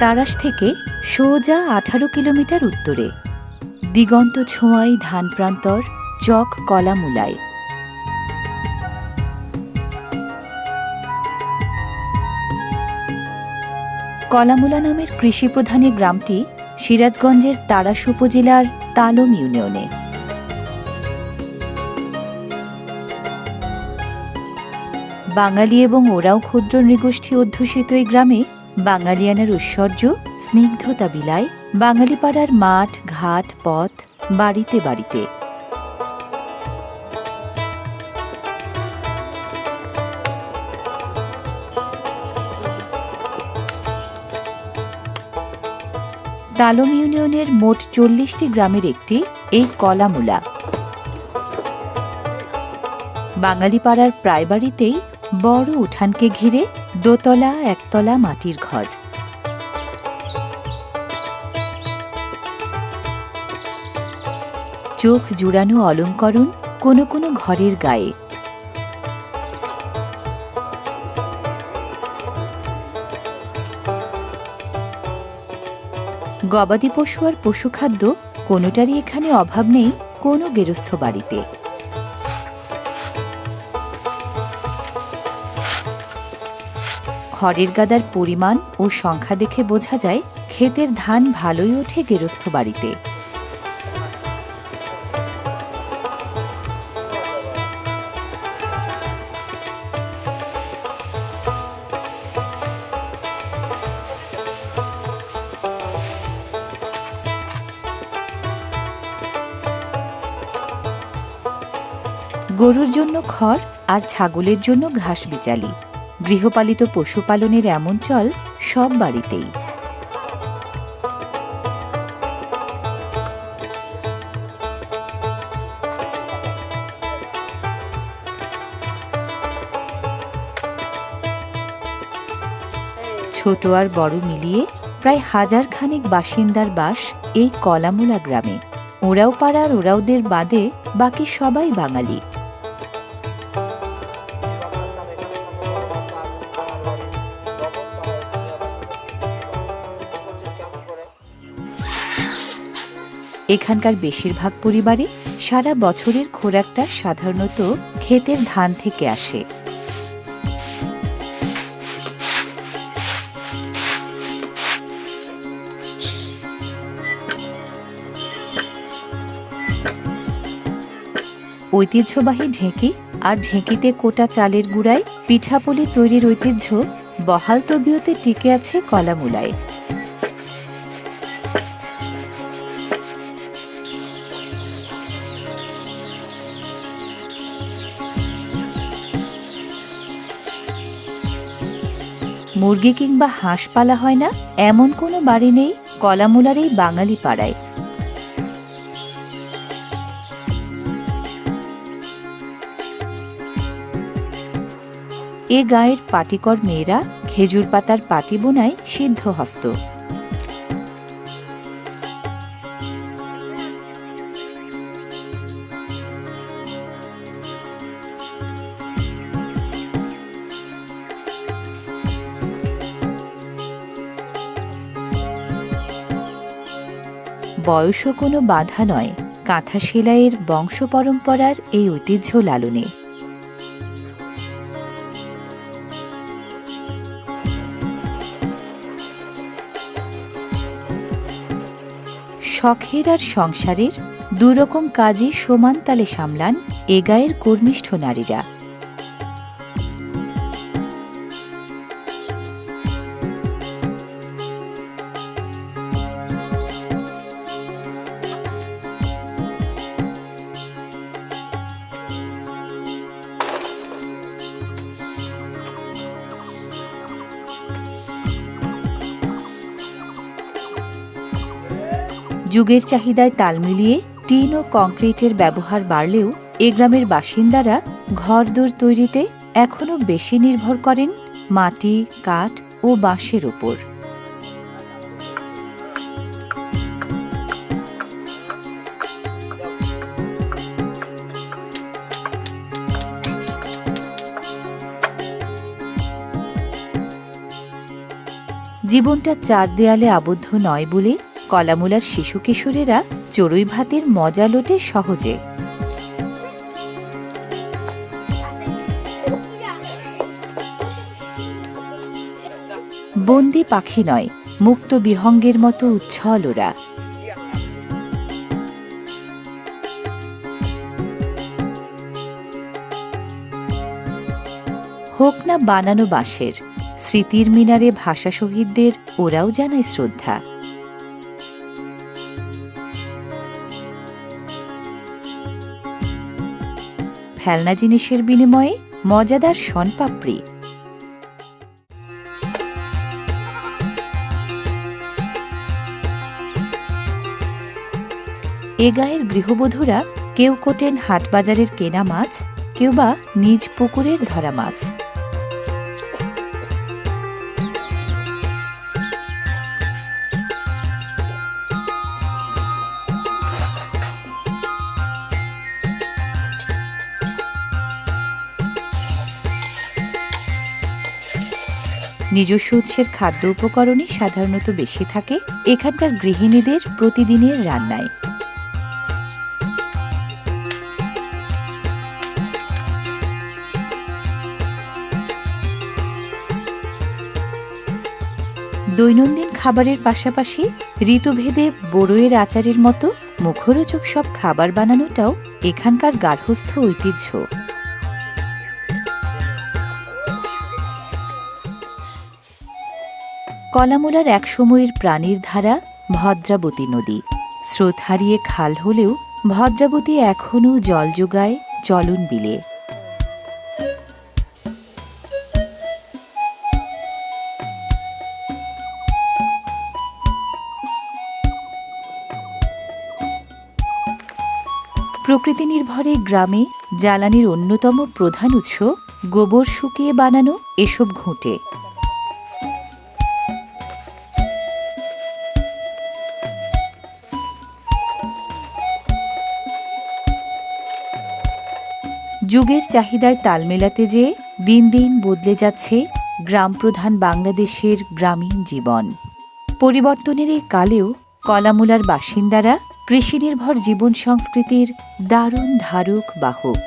তারাস থেকে সোজা আঠারো কিলোমিটার উত্তরে। দিগন্ত ছোঁয়াই ধান প্রান্তর, চক কলামুলায় কলামুলা নামের কৃষিপ্রধান গ্রামটি সিরাজগঞ্জের তারাস উপজেলার তালম ইউনিয়নে। বাঙালি এবং ওরাও ক্ষুদ্র নৃগোষ্ঠী অধ্যুষিত এই গ্রামে বাঙালিয়ানার ঐশ্বর্য, স্নিগ্ধতা বিলায় বাঙালি পাড়ার মাঠ, ঘাট, পথ, বাড়িতে বাড়িতে। তালম ইউনিয়নের মোট চল্লিশটি গ্রামের একটি, এই কলামুলা। বাঙালি পাড়ার প্রায় বাড়িতেই বড় উঠানকে ঘিরে দোতলা, একতলা মাটির ঘর। চোখ জুড়ানো অলঙ্করণ কোনো কোনো ঘরের গায়ে। গবাদি পশু আর পশুখাদ্য কোনোটারই এখানে অভাব নেই কোনো গেরস্থ বাড়িতে। খড়ের গাদার পরিমাণ ও সংখ্যা দেখে বোঝা যায় ক্ষেতের ধান ভালোই ওঠে গেরস্থ বাড়িতে। গরুর জন্য খড় আর ছাগলের জন্য ঘাস বিচালি। গৃহপালিত পশুপালনের এমন চল সব বাড়িতেই। ছোট আর বড় মিলিয়ে প্রায় হাজার খানেক বাসিন্দার বাস এই কলামুলা গ্রামে। ওরাও পাড়ার ওরাওদের বাদে বাকি সবাই বাঙালি। এখানকার বেশিরভাগ পরিবারে সারা বছরের খোরাকটা সাধারণত ক্ষেতের ধান থেকে আসে। ঐতিহ্যবাহী ঢেঁকি আর ঢেঁকিতে কোটা চালের গুঁড়ায় পিঠাপুলি তৈরির ঐতিহ্য বহাল তবিয়তে টিকে আছে কলামুলায়। মুরগি কিংবা হাঁস পালা হয় না? এমন কোনো বাড়ি নেই? কলামুলার এই বাঙালি পাড়ায়। এ গায়ের পাটিকর মেয়েরা খেজুর পাতার পাটি বোনায় সিদ্ধ হস্ত বয়সও কোনো বাধা নয়। কাঁথা সেলাইয়ের বংশ পরম্পরার এই ঐতিহ্য লালনে। শখের আর সংসারের দুরকম কাজই সমান তালে সামলান এ গায়ের কর্মিষ্ঠ নারীরা। যুগের চাহিদায় তাল মিলিয়ে টিন ও কংক্রিটের ব্যবহার বাড়লেও এ গ্রামের বাসিন্দারা ঘরদোর তৈরিতে এখনও বেশি নির্ভর করেন মাটি, কাঠ ও বাঁশের ওপর। জীবনটা চার দেয়ালে আবদ্ধ নয় বলে কলামুলার শিশু কিশোরেরা চড়ুই ভাতের মজা লোটে সহজে। বন্দি পাখি নয়, মুক্ত বিহঙ্গের মতো উচ্ছল ওরা। হোক না বানানো বাঁশের, স্মৃতির মিনারে ভাষা শহীদদের ওরাও জানায় শ্রদ্ধা। ফেলনা জিনিসের বিনিময়ে মজাদার শনপাপড়ি। এ গায়ের গৃহবধূরা কেউ কোটেন হাটবাজারের কেনা মাছ, কেউ বা নিজ পুকুরের ধরা মাছ। নিজস্ব উৎসের খাদ্য উপকরণই সাধারণত বেশি থাকে এখানকার গৃহিণীদের প্রতিদিনের রান্নায়। দৈনন্দিন খাবারের পাশাপাশি ঋতুভেদে বড়ইয়ের আচারের মতো মুখরোচক সব খাবার বানানোটাও এখানকার গার্হস্থ্য ঐতিহ্য। কলামোলার এক সময়ের প্রাণীর ধারা ভদ্রাবতী নদী। স্রোত হারিয়ে খাল হলেও ভদ্রাবতী এখনও জল যোগায় চলন বিলে। প্রকৃতি নির্ভরে গ্রামে জ্বালানির অন্যতম প্রধান উৎস গোবর শুকিয়ে বানানো এসব ঘুঁটে। যুগের চাহিদায় তাল মেলাতে যেয়ে দিন দিন বদলে যাচ্ছে গ্রাম প্রধান বাংলাদেশের গ্রামীণ জীবন। পরিবর্তনের এই কালেও কলামুলার বাসিন্দারা কৃষিনির্ভর জীবন সংস্কৃতির দারুণ ধারক বাহক।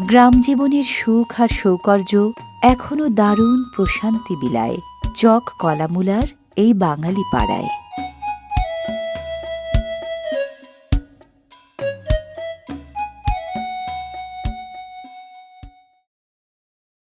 গ্রাম জীবনের সুখ আর সৌকর্য এখনও দারুণ প্রশান্তি বিলায় চক কলামুলার এই বাঙালি পাড়ায়।